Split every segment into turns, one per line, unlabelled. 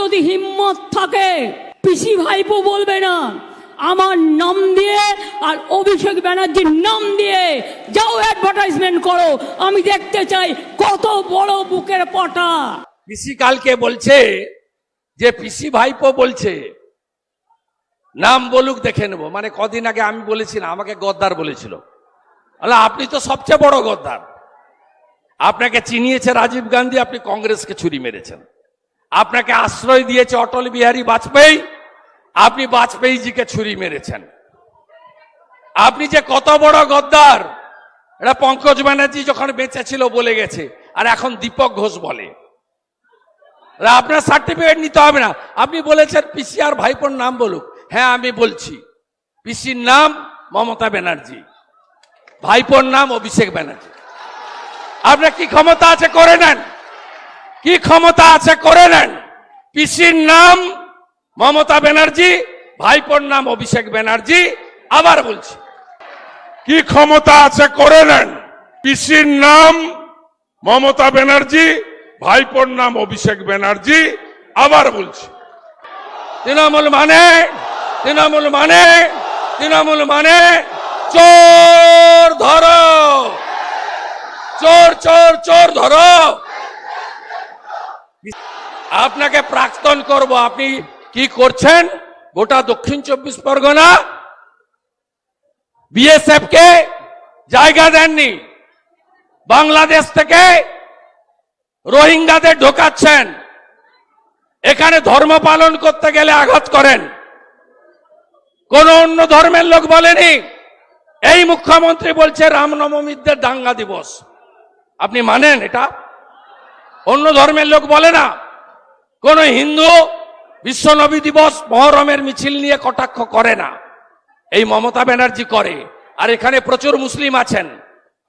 যদি হিম্মত থাকে, পিসি ভাইপো বলবে না, আমার নাম দিয়ে আর অভিষেক ব্যানার্জির নাম দিয়ে যাও অ্যাডভার্টাইজমেন্ট করো। আমি দেখতে চাই কত বড় বুকের পটা।
পিসি কালকে বলছে যে, পিসি ভাইপো বলছে, নাম বলুক দেখে নেব। মানে কদিন আগে আমি বলেছি না, আমাকে গদ্দার বলেছিল। আপনি তো সবচেয়ে বড় গদ্দার। আপনাকে চিনিয়েছে রাজীব গান্ধী, আপনি কংগ্রেসকে ছুরি মেরেছেন। আপনাকে আশ্রয় দিয়েছে অটল বিহারী বাজপেয়ী। আপনি বাজপেয়ীজিকে ছুরি মেরেছেন। আপনি যে কত বড় গদ্দার। এটা পঙ্কজ ব্যানার্জি যখন বেঁচে ছিল বলে গেছে, আর এখন দীপক ঘোষ বলে। আপনার সার্টিফিকেট নিতে হবে না। আপনি বলেছেন পিসি আর ভাইপোর নাম বলুক। হ্যাঁ আমি বলছি। পিসির নাম মমতা ব্যানার্জি। ভাইপোর নাম অভিষেক ব্যানার্জি। আপনার কি ক্ষমতা আছে করে নেন? কি ক্ষমতা আছে করে নেন। পিসির নাম মমতা ব্যানার্জি, ভাইপোর নাম অভিষেক ব্যানার্জি, আবার বলছি।
কি ক্ষমতা আছে করে নেন। পিসির নাম মমতা ব্যানার্জি, ভাইপোর নাম অভিষেক ব্যানার্জি, আবার বলছি।
তৃণমূল মানে তৃণমূল মানে তৃণমূল মানে চোর ধরো। চোর চোর চোর ধরো। আপনাকে প্রাক্তন করব, আপনি কি করছেন? গোটা দক্ষিণ চব্বিশ পরগনা বিএসএফ কে জায়গা দেননি। বাংলাদেশ থেকে রোহিঙ্গাদের ঢোকাচ্ছেন। এখানে ধর্ম পালন করতে গেলে আঘাত করেন। কোন অন্য ধর্মের লোক বলেনি, এই মুখ্যমন্ত্রী বলছে রামনবমীদের দাঙ্গা দিবস। আপনি মানেন এটা? অন্য ধর্মের লোক বলে না। কোন হিন্দু বিশ্বনবী দিবস মহরমের মিছিল নিয়ে কটাক্ষ করে না। এই মমতা ব্যানার্জি করে। আর এখানে প্রচুর মুসলিম আছেন।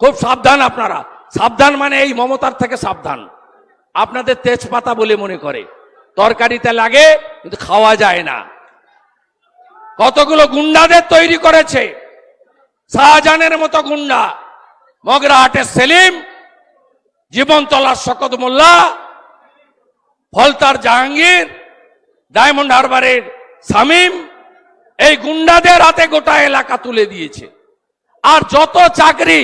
খুব সাবধান আপনারা। সাবধান মানে এই মমতার থেকে সাবধান। আপনাদের তেজপাতা বলে মনে করে। তরকারিতে লাগে, কিন্তু খাওয়া যায় না। কতগুলো গুন্ডাদের তৈরি করেছে। শাহজাহানের মতো গুন্ডা। মগরাহাটের সেলিম জীবনতলার শকত মোল্লা, ফলতার জাহাঙ্গীর, ডায়মন্ড হারবারের শামীম, এই গুন্ডাদের হাতে গোটা এলাকা তুলে দিয়েছে। আর যত চাকরি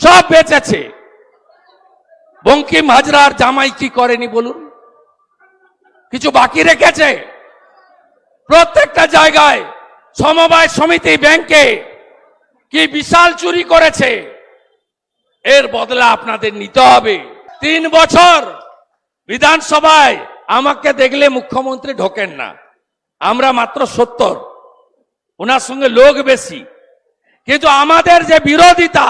সব বেঁচেছে। বঙ্কিম হাজরার জামাই কি করেনি বলুন? কিছু বাকি রেখেছে? প্রত্যেকটা জায়গায় সমবায় সমিতি ব্যাংকে কি বিশাল চুরি করেছে? এর বদলা আপনাদের নিতে হবে। তিন বছর বিধানসভায় আমাকে দেখলে মুখ্যমন্ত্রী ঢোকেন না। আমরা মাত্র সত্তর। ওনার সঙ্গে লোক বেশি। কিন্তু আমাদের যে বিরোধিতা,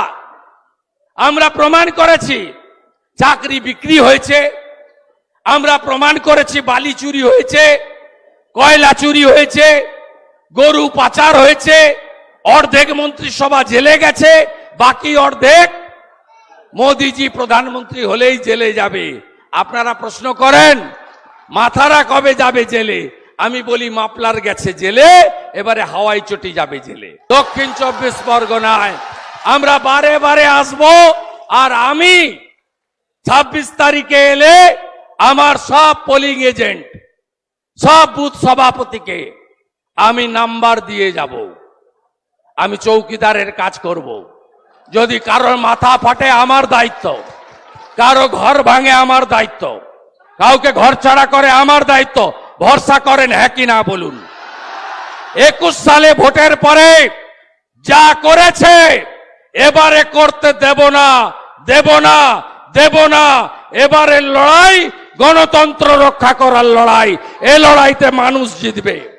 আমরা প্রমাণ করেছি, চাকরি বিক্রি হয়েছে, আমরা প্রমাণ করেছি বালি চুরি হয়েছে, কয়লা চুরি হয়েছে, গরু পাচার হয়েছে, অর্ধেক মন্ত্রিসভা জেলে গেছে, বাকি অর্ধেক মোদিজি প্রধানমন্ত্রী হলেই জেলে যাবে। আপনারা প্রশ্ন করেন, মাথারা কবে যাবে জেলে? আমি বলি, মাপলার গেছে জেলে, এবারে হাওয়াই চটি যাবে জেলে। দক্ষিণ চব্বিশ পরগনায় আমরা বারে বারে আসব, আর আমি ছাব্বিশ তারিখে এলে আমার সব পোলিং এজেন্ট সব বুথ সভাপতিকে আমি নাম্বার দিয়ে যাব। আমি চৌকিদারের কাজ করব। যদি কারোর মাথা ফাটে, আমার দায়িত্ব। কারও ঘর ভাঙে, আমার দায়িত্ব। কাউকে ঘর ছাড়া করে, আমার দায়িত্ব। ভরসা করেন হ্যাঁ কি না বলুন। একুশ সালে ভোটের পরে যা করেছে, এবারে করতে দেব না দেব না দেব না। এবারের লড়াই গণতন্ত্র রক্ষা করার লড়াই। এ লড়াইতে মানুষ জিতবে।